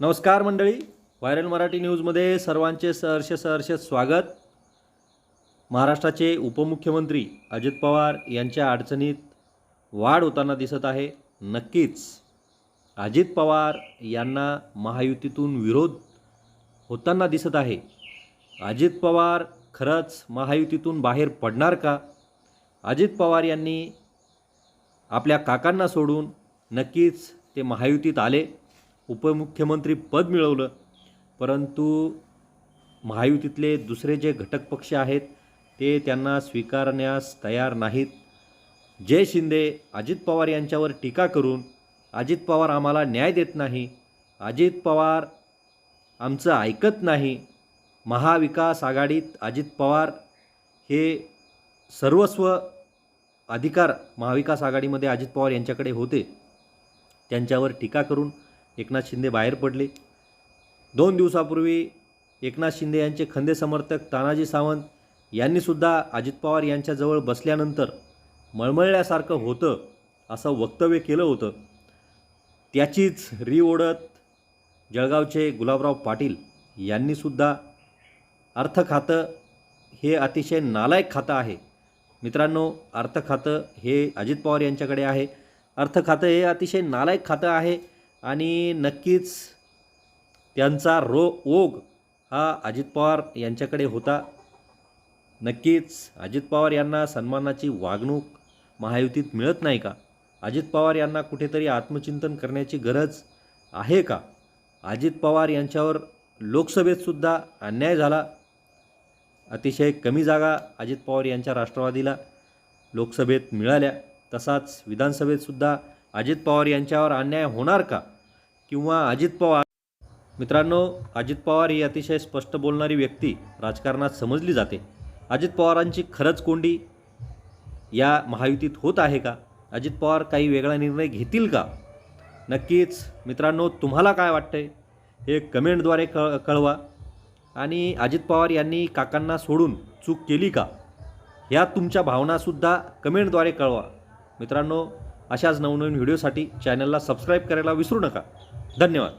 नमस्कार मंडळी. व्हायरल मराठी न्यूजमध्ये सर्वांचे सहर्ष सहर्ष स्वागत. महाराष्ट्राचे उपमुख्यमंत्री अजित पवार यांच्या अडचणीत वाढ होताना दिसत आहे. नक्कीच अजित पवार यांना महायुतीतून विरोध होताना दिसत आहे. अजित पवार खरंच महायुतीतून बाहेर पडणार का? अजित पवार यांनी आपल्या काकांना सोडून नक्कीच ते महायुतीत आले. उपमुख्यमंत्री पद मिळवलं. परंतु महायुतीतले दुसरे जे घटक पक्ष आहेत ते त्यांना स्वीकारण्यास तयार नाहीत. जय शिंदे अजित पवार यांच्यावर टीका करून अजित पवार आम्हाला न्याय देत नाही. अजित पवार आमचं ऐकत नाही. महाविकास आघाडीत अजित पवार हे सर्वस्व अधिकार महाविकास आघाडीमध्ये अजित पवार यांच्याकडे होते. त्यांच्यावर टीका करून एकनाथ शिंदे बाहेर पडले. दोन दिवसापूर्वी एकनाथ शिंदे यांचे खंदे समर्थक तानाजी सावंत यांनीसुद्धा अजित पवार यांच्याजवळ बसल्यानंतर मळमळल्यासारखं होतं असं वक्तव्य केलं होतं. त्याचीच री ओढत जळगावचे गुलाबराव पाटील यांनीसुद्धा अर्थ खातं हे अतिशय नालायक खातं आहे. मित्रांनो अर्थ खातं हे अजित पवार यांच्याकडे आहे. अर्थ खातं हे अतिशय नालायक खातं आहे. आणि नक्कीच त्यांचा रो ओघ हा अजित पवार यांच्याकडे होता. नक्कीच अजित पवार यांना सन्मानाची वागणूक महायुतीत मिळत नाही का? अजित पवार यांना कुठेतरी आत्मचिंतन करण्याची गरज आहे का? अजित पवार यांच्यावर लोकसभेतसुद्धा अन्याय झाला. अतिशय कमी जागा अजित पवार यांच्या राष्ट्रवादीला लोकसभेत मिळाल्या. तसाच विधानसभेतसुद्धा अजित पवार यांच्यावर अन्याय होणार का? किंवा अजित पवार मित्रांनो अजित पवार ही अतिशय स्पष्ट बोलणारी व्यक्ती राजकारणात समजली जाते. अजित पवारांची खरंच कोंडी या महायुतीत होत आहे का? अजित पवार काही वेगळा निर्णय घेतील का? नक्कीच मित्रांनो तुम्हाला काय वाटतंय? हे कमेंटद्वारे कळ कळवा. आणि अजित पवार यांनी काकांना सोडून चूक केली का? या तुमच्या भावनासुद्धा कमेंटद्वारे कळवा. मित्रांनो अशाच नवनवीन व्हिडिओसाठी चॅनलला सबस्क्राईब करायला विसरू नका. धन्यवाद.